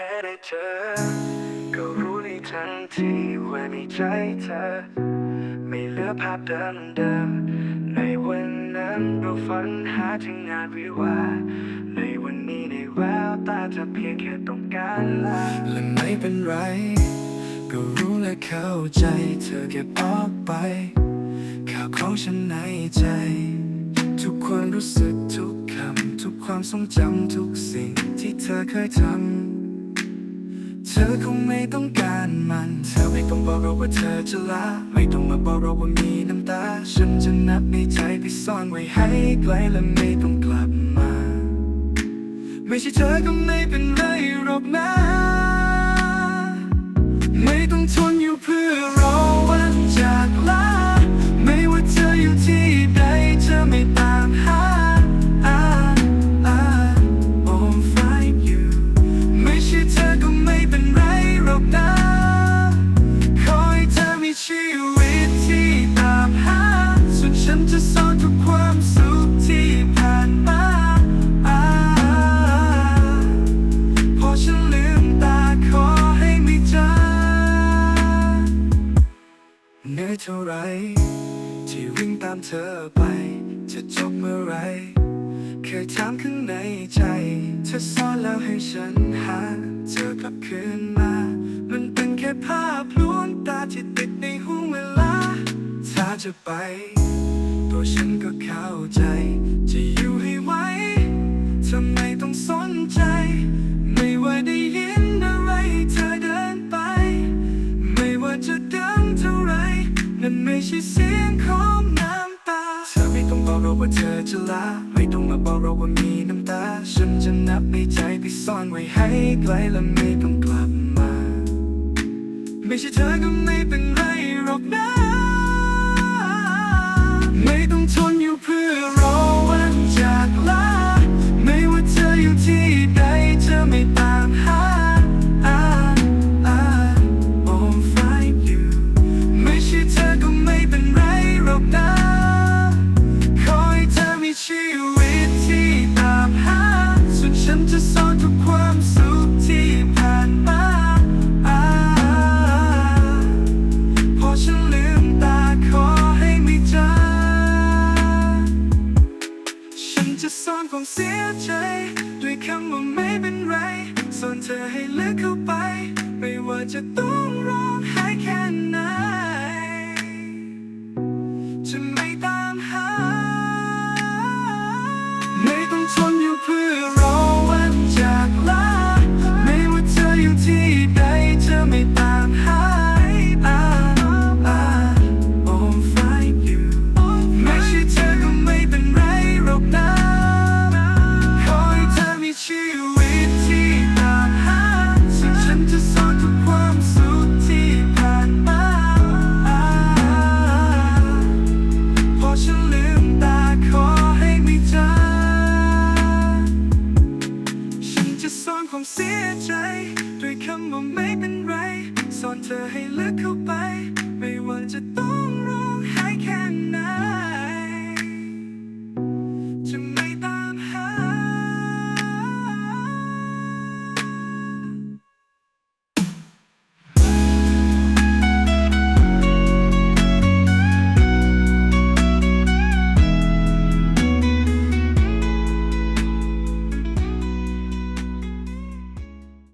ค่ได้เจอ ก็รู้ในทันทีว่าในใจเธอ ไม่เหลือภาพเดิมๆ ในวันนั้นเราฝันหาถึงงานวิวา ในวันนี้ในแววตาเธอเพียงแค่ต้องการลาและไม่เป็นไร ก็รู้และเข้าใจเธอเก็บออกไป ข่าวของฉันในใจ ทุกคนรู้สึกทุกคำ ทุกความทรงจำทุกสิ่งที่เธอเคยทำ ธอคงไม่ต้องการมัน เธอไม่ต้องบอกเราว่าเธอจะลา ไม่ต้องมาบอกเราว่ามีน้ำตา ฉันจะนับในใจไปซ่อนไว้ให้ไกลและไม่ต้องกลับมา ไม่ใช่เธอก็ไม่เป็นไรหรอกนะ ไม่ต้องทนอยู่ ท่าไร ที่วิ่งตามเธอไป จะจบเมื่อไร เคยถามข้างในใจ เธอซ่อนแล้วให้ฉันหา เธอกลับคืนมา มันเป็นแค่ภาพลวงตาที่ติดในห้วงเวลา ถ้าจะไป ตัวฉันก็เข้าใจ จะอยู่ให้ไหวทำไมต้องสนใจ ยงของน้ำตาเธอไม่ต้องบอกเราว่าเธอจะลา ไม่ต้องมาบอกเราว่ามีน้ำตา ฉันจะนับในใจไปซ่อนไว้ให้ไกลและไม่ต้องกลับมา ไม่ใช่เธอก็ไม่เป็นไรหรอกนะ คงเสียใจ ด้วยคำว่าไม่เป็นไรซ่อนเธอให้ลึกเข้าไป ไม่ว่าจะต้องร้องไห้แค่ไหน ใจ ด้วยคำว่าไม่เป็นไรซ่อนเธอให้ลึกเข้าไป ไม่ว่าจะต้องร้อ